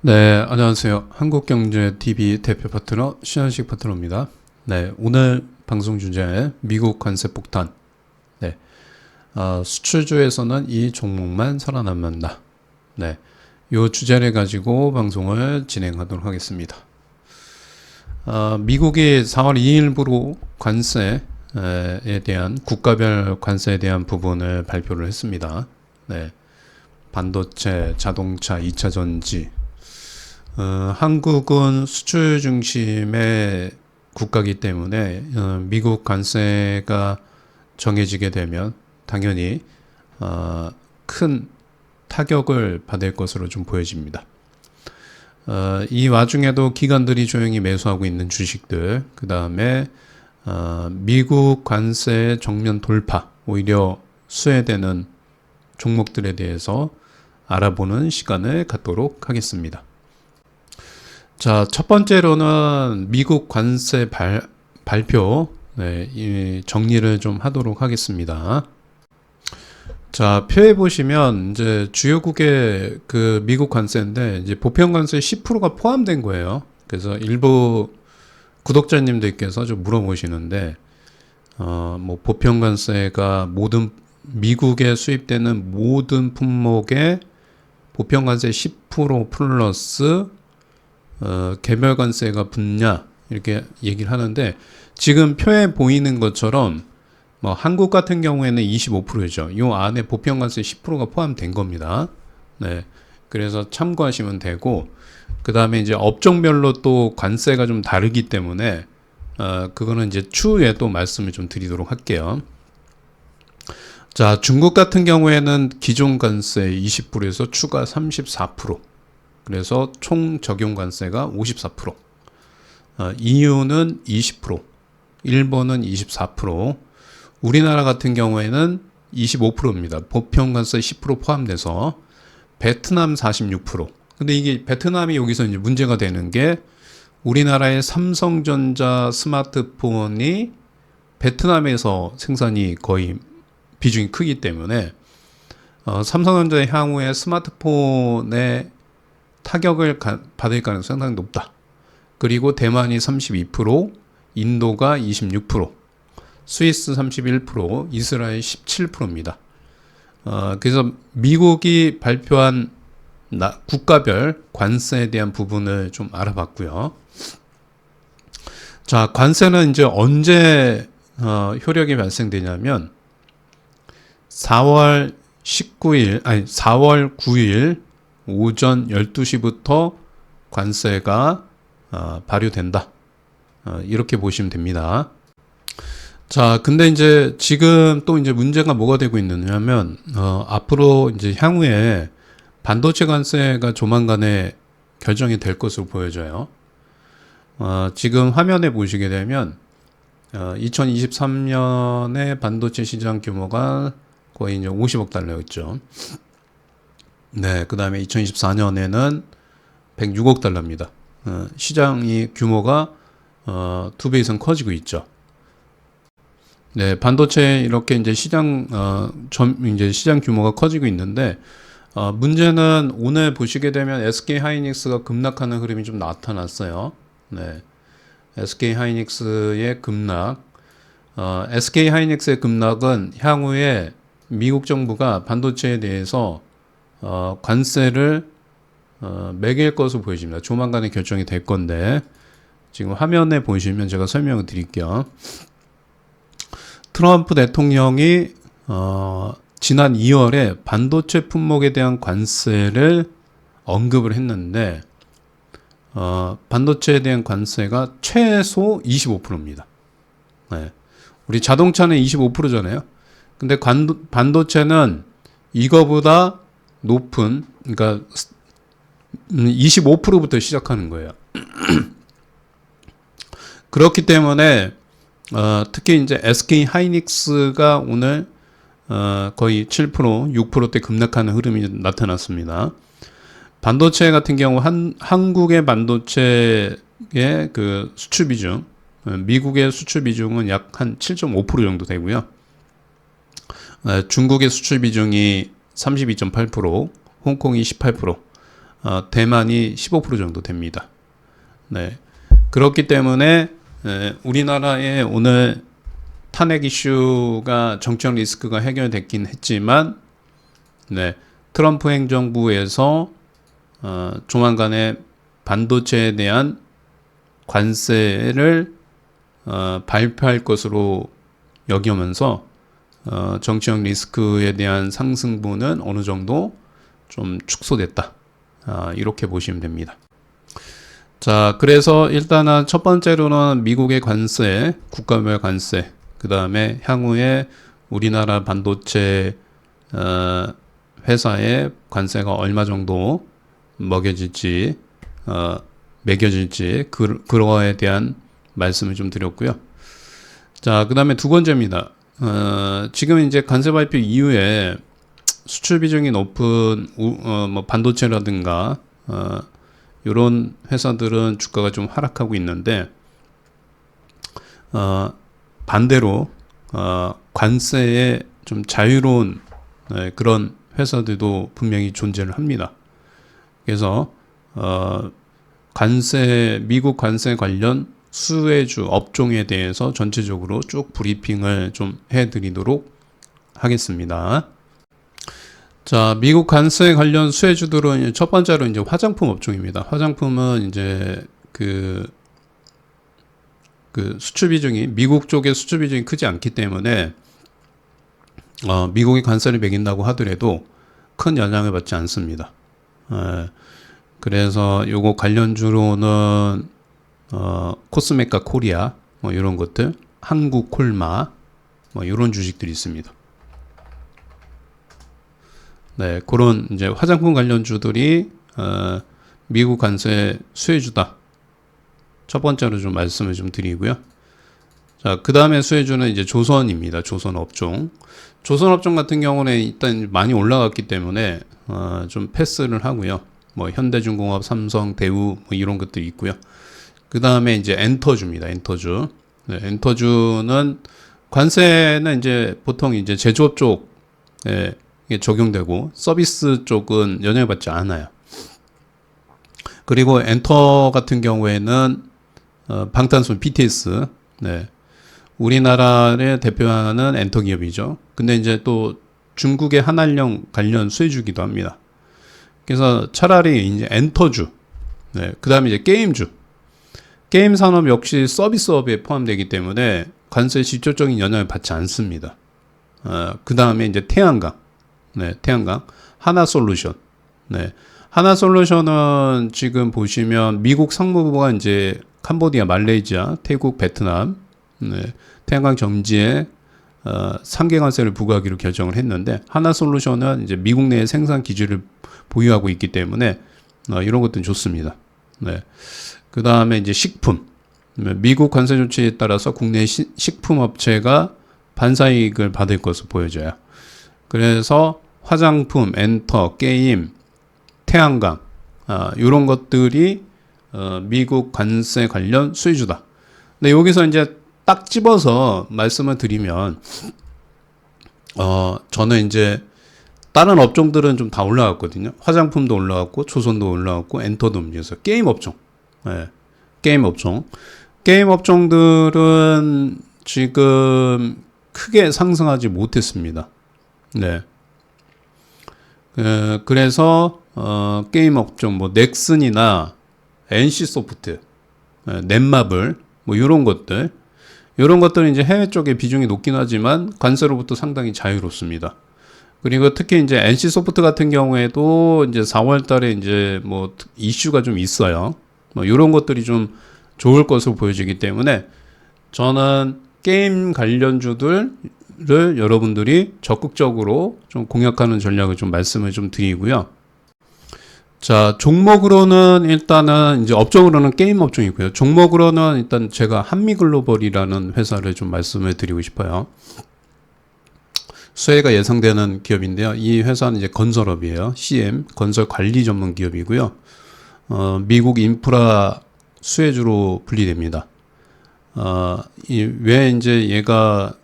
네, 안녕하세요. 한국경제TV 대표 파트너 신한식 파트너입니다. 네, 오늘 방송 주제 미국 관세 폭탄. 네, 어, 수출주에서는 이 종목만 살아남는다. 네, 요 주제를 가지고 방송을 진행하도록 하겠습니다. 어, 미국이 4월 2일부로 관세에 대한 국가별 관세에 대한 부분을 발표를 했습니다. 네, 반도체, 자동차, 2차 전지, 어, 한국은 수출 중심의 국가이기 때문에 어, 미국 관세가 정해지게 되면 당연히 어, 큰 타격을 받을 것으로 좀 보여집니다. 어, 이 와중에도 기관들이 조용히 매수하고 있는 주식들, 그 다음에 어, 미국 관세 정면 돌파, 오히려 수혜되는 종목들에 대해서 알아보는 시간을 갖도록 하겠습니다. 자, 첫 번째로는 미국 관세 발, 발표, 네, 이 정리를 좀 하도록 하겠습니다. 자, 표에 보시면 이제 주요국의 그 미국 관세인데 이제 보편 관세 10%가 포함된 거예요. 그래서 일부 구독자님들께서 좀 물어보시는데 어, 뭐 보편 관세가 모든 미국에 수입되는 모든 품목의 보편 관세 10% 플러스 어, 개별관세가 붙냐 이렇게 얘기를 하는데 지금 표에 보이는 것처럼 뭐 한국 같은 경우에는 25%죠. 요 안에 보편관세 10%가 포함된 겁니다. 네. 그래서 참고하시면 되고 그 다음에 이제 업종별로 또 관세가 좀 다르기 때문에 어, 그거는 이제 추후에 또 말씀을 좀 드리도록 할게요. 자, 중국 같은 경우에는 기존 관세 20%에서 추가 34%. 그래서 총 적용 관세가 54%. 어, EU는 20%, 일본은 24%, 우리나라 같은 경우에는 25%입니다. 보편 관세 10% 포함돼서 베트남 46%. 근데 이게 베트남이 여기서 이제 문제가 되는 게 우리나라의 삼성전자 스마트폰이 베트남에서 생산이 거의 비중이 크기 때문에 어, 삼성전자의 향후에 스마트폰의 타격을 가, 받을 가능성이 상당히 높다. 그리고 대만이 32%, 인도가 26%, 스위스 31%, 이스라엘 17%입니다. 어, 그래서 미국이 발표한 나, 국가별 관세에 대한 부분을 좀 알아봤고요. 자, 관세는 이제 언제 어, 효력이 발생되냐면 4월 19일, 아니 4월 9일 오전 12시부터 관세가 어, 발효된다. 어, 이렇게 보시면 됩니다. 자, 근데 이제 지금 또 이제 문제가 뭐가 되고 있느냐면, 어, 앞으로 이제 향후에 반도체 관세가 조만간에 결정이 될 것으로 보여져요. 어, 지금 화면에 보시게 되면, 어, 2023년에 반도체 시장 규모가 거의 이제 50억 달러였죠. 네, 그 다음에 2024년에는 106억 달러입니다. 어, 시장이 규모가 어, 두배 이상 커지고 있죠. 네, 반도체 이렇게 이제 시장 어, 점 이제 시장 규모가 커지고 있는데 어, 문제는 오늘 보시게 되면 SK 하이닉스가 급락하는 흐름이 좀 나타났어요. 네, SK 하이닉스의 급락. 어, SK 하이닉스의 급락은 향후에 미국 정부가 반도체에 대해서 어, 관세를 어, 매길 것으로 보여집니다. 조만간에 결정이 될 건데 지금 화면에 보시면 제가 설명을 드릴게요. 트럼프 대통령이 어, 지난 2월에 반도체 품목에 대한 관세를 언급을 했는데 어, 반도체에 대한 관세가 최소 25%입니다. 네. 우리 자동차는 25%잖아요. 근데 관도, 반도체는 이거보다 높은 그러니까 25%부터 시작하는 거예요. 그렇기 때문에 어, 특히 이제 SK 하이닉스가 오늘 어, 거의 7% 6%대 급락하는 흐름이 나타났습니다. 반도체 같은 경우 한 한국의 반도체의 그 수출 비중 어, 미국의 수출 비중은 약 한 7.5% 정도 되고요. 어, 중국의 수출 비중이 32.8%, 홍콩이 18%, 어, 대만이 15% 정도 됩니다. 네. 그렇기 때문에 에, 우리나라의 오늘 탄핵 이슈가 정치적 리스크가 해결됐긴 했지만 네. 트럼프 행정부에서 어, 조만간에 반도체에 대한 관세를 어, 발표할 것으로 여기면서 어, 정치적 리스크에 대한 상승분은 어느 정도 좀 축소됐다. 아, 이렇게 보시면 됩니다. 자, 그래서 일단은 첫 번째로는 미국의 관세, 국가별 관세, 그 다음에 향후에 우리나라 반도체 어, 회사의 관세가 얼마 정도 먹여질지, 어, 매겨질지, 그, 그거에 대한 말씀을 좀 드렸고요. 자, 그 다음에 두 번째입니다. 어, 지금 이제 관세 발표 이후에 수출 비중이 높은 우, 어, 뭐 반도체라든가 어, 이런 회사들은 주가가 좀 하락하고 있는데 어, 반대로 어, 관세에 좀 자유로운 네, 그런 회사들도 분명히 존재를 합니다. 그래서 어, 관세 미국 관세 관련 수혜주 업종에 대해서 전체적으로 쭉 브리핑을 좀 해드리도록 하겠습니다. 자, 미국 관세 관련 수혜주들은 첫 번째로 이제 화장품 업종입니다. 화장품은 이제 그, 그 수출 비중이 미국 쪽의 수출 비중이 크지 않기 때문에 어, 미국이 관세를 매긴다고 하더라도 큰 영향을 받지 않습니다. 에, 그래서 요거 관련주로는 어, 코스메카 코리아 뭐 이런 것들, 한국 콜마 뭐 이런 주식들이 있습니다. 네, 그런 이제 화장품 관련주들이 어, 미국 관세 수혜주다. 첫 번째로 좀 말씀을 좀 드리고요. 자, 그 다음에 수혜주는 이제 조선입니다. 조선 업종. 조선 업종 같은 경우는 일단 많이 올라갔기 때문에 어, 좀 패스를 하고요. 뭐 현대중공업, 삼성, 대우 뭐 이런 것들이 있고요. 그 다음에 이제 엔터주입니다. 엔터주. 네, 엔터주는 관세는 이제 보통 이제 제조업 쪽에 적용되고 서비스 쪽은 영향을 받지 않아요. 그리고 엔터 같은 경우에는 어, 방탄소년 BTS, 네. 우리나라를 대표하는 엔터 기업이죠. 근데 이제 또 중국의 한알령 관련 수혜주기도 합니다. 그래서 차라리 이제 엔터주, 네. 그 다음에 이제 게임주, 게임 산업 역시 서비스업에 포함되기 때문에 관세 직접적인 영향을 받지 않습니다. 어, 그 다음에 이제 태양광, 네, 태양광, 하나솔루션, 네, 하나솔루션은 지금 보시면 미국 상무부가 이제 캄보디아, 말레이시아, 태국, 베트남, 네, 태양광 정지에 어, 상계관세를 부과하기로 결정을 했는데 하나솔루션은 이제 미국 내 생산 기지를 보유하고 있기 때문에 어, 이런 것들은 좋습니다. 네. 그 다음에 이제 식품. 미국 관세 조치에 따라서 국내 시, 식품 업체가 반사 이익을 받을 것으로 보여져요. 그래서 화장품, 엔터, 게임, 태양광, 아, 이런 것들이 어, 미국 관세 관련 수혜주다. 근데 여기서 이제 딱 집어서 말씀을 드리면, 어, 저는 이제 다른 업종들은 좀 다 올라갔거든요. 화장품도 올라갔고, 조선도 올라갔고, 엔터도 움직여서 게임 업종. 네. 게임 업종. 게임 업종들은 지금 크게 상승하지 못했습니다. 네. 그, 그래서 어, 게임 업종 뭐 넥슨이나 NC 소프트, 네, 넷마블 뭐 이런 것들 이런 것들은 이제 해외 쪽에 비중이 높긴 하지만 관세로부터 상당히 자유롭습니다. 그리고 특히 이제 NC 소프트 같은 경우에도 이제 4월 달에 이제 뭐 이슈가 좀 있어요. 뭐 이런 것들이 좀 좋을 것으로 보여지기 때문에 저는 게임 관련주들을 여러분들이 적극적으로 좀 공략하는 전략을 좀 말씀을 좀 드리고요. 자, 종목으로는 일단은 이제 업종으로는 게임 업종이고요. 종목으로는 일단 제가 한미글로벌이라는 회사를 좀 말씀을 드리고 싶어요. 수혜가 예상되는 기업인데요. 이 회사는 이제 건설업이에요. CM, 건설 관리 전문 기업이고요. 어, 미국 인프라 수혜주로 분리됩니다. 어, 이, 왜 이제 얘가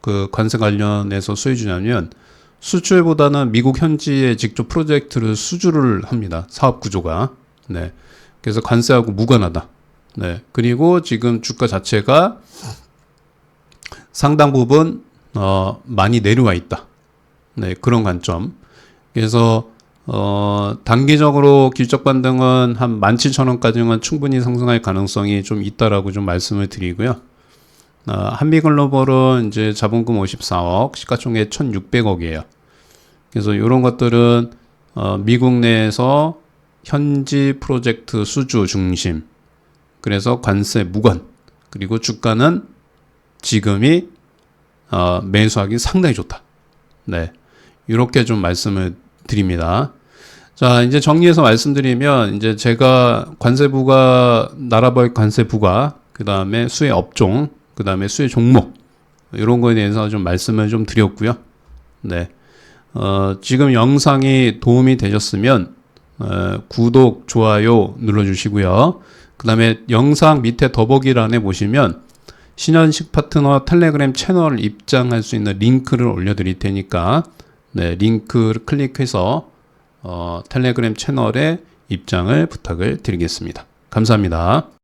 그 관세 관련해서 수혜주냐면 수출보다는 미국 현지에 직접 프로젝트를 수주를 합니다. 사업 구조가. 네. 그래서 관세하고 무관하다. 네. 그리고 지금 주가 자체가 상당 부분 어, 많이 내려와 있다. 네, 그런 관점. 그래서 어, 단기적으로 기술적 반등은 한 17,000원까지는 충분히 상승할 가능성이 좀 있다라고 좀 말씀을 드리고요. 어, 한미글로벌은 이제 자본금 54억, 시가총액 1,600억이에요. 그래서 이런 것들은 어, 미국 내에서 현지 프로젝트 수주 중심. 그래서 관세 무관. 그리고 주가는 지금이 어, 매수하기 상당히 좋다. 네. 이렇게 좀 말씀을 드립니다. 자, 이제 정리해서 말씀드리면, 이제 제가 관세부가, 나라별 관세부가, 그 다음에 수혜 업종, 그 다음에 수혜 종목, 이런 거에 대해서 좀 말씀을 좀 드렸고요. 네. 어, 지금 영상이 도움이 되셨으면, 어, 구독, 좋아요 눌러 주시고요. 그 다음에 영상 밑에 더보기란에 보시면, 신현식 파트너 텔레그램 채널 입장할 수 있는 링크를 올려 드릴 테니까 네, 링크를 클릭해서 어, 텔레그램 채널에 입장을 부탁을 드리겠습니다. 감사합니다.